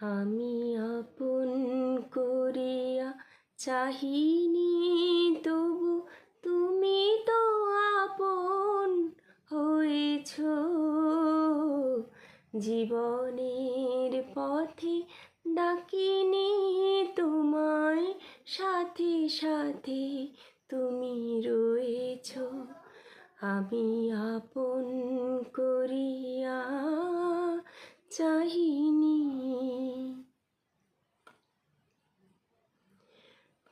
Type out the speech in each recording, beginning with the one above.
আমি আপন করিয়া চাহিনি, তবু তুমি তো আপন হয়েছ। জীবনের পথে ডাকিনি তোমায়, সাথে সাথে তুমি রয়েছ। আমি আপন করিয়া চাহিনি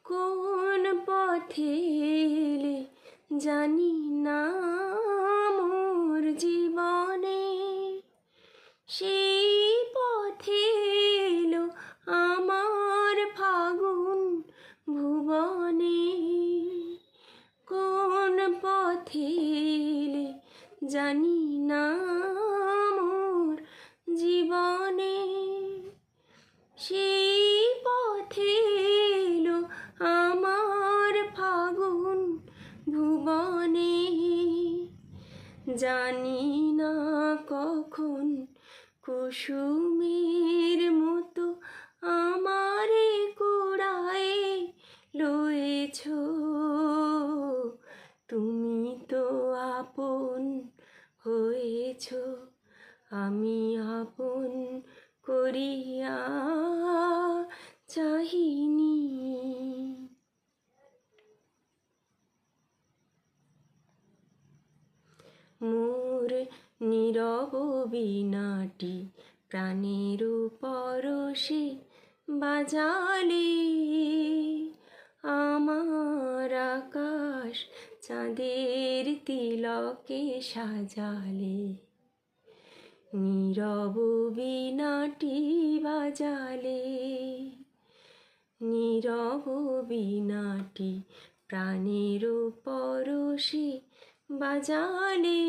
কোন পথে এলে জানি না মোর জীবনে। সেই পথে এলো আমার ফাগুন ভুবনে। কোন পথে জানি না জানি না কখন কুসুমের মতো আমারে কুড়ায় লয়েছ। তুমি তো আপন হয়েছ, আমি আপন করিয়া চাহিনি মোর নীরব বিনাটি, প্রাণের পরশে বাজালে। আমার আকাশ চাঁদের তিলকে সাজালে, নীরব বিনাটি বাজালে। নীরব বিনাটি, প্রাণের পরশে বাজালে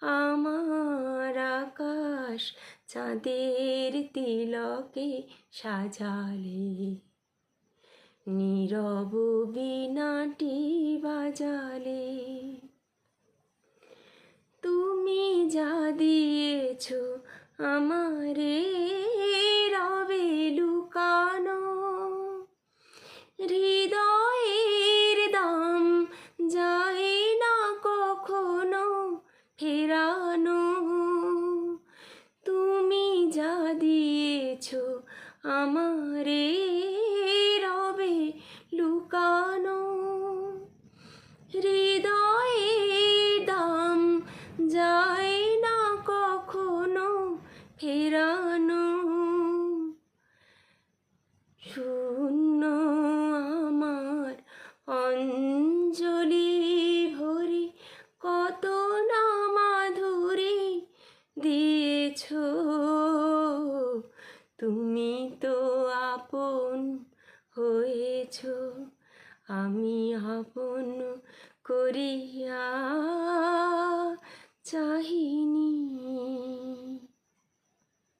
আমার আকাশ চাঁদের তিলকে সাজালে। নীরব বিনাটি বাজালে। তুমি যা দিয়েছ আমারে আমারে রবে লুকানো। হৃদয়ে দাম যায় না কখনো ফেরানো। তো আপন হয়েছ আমি আপন করিয়া চাহিনি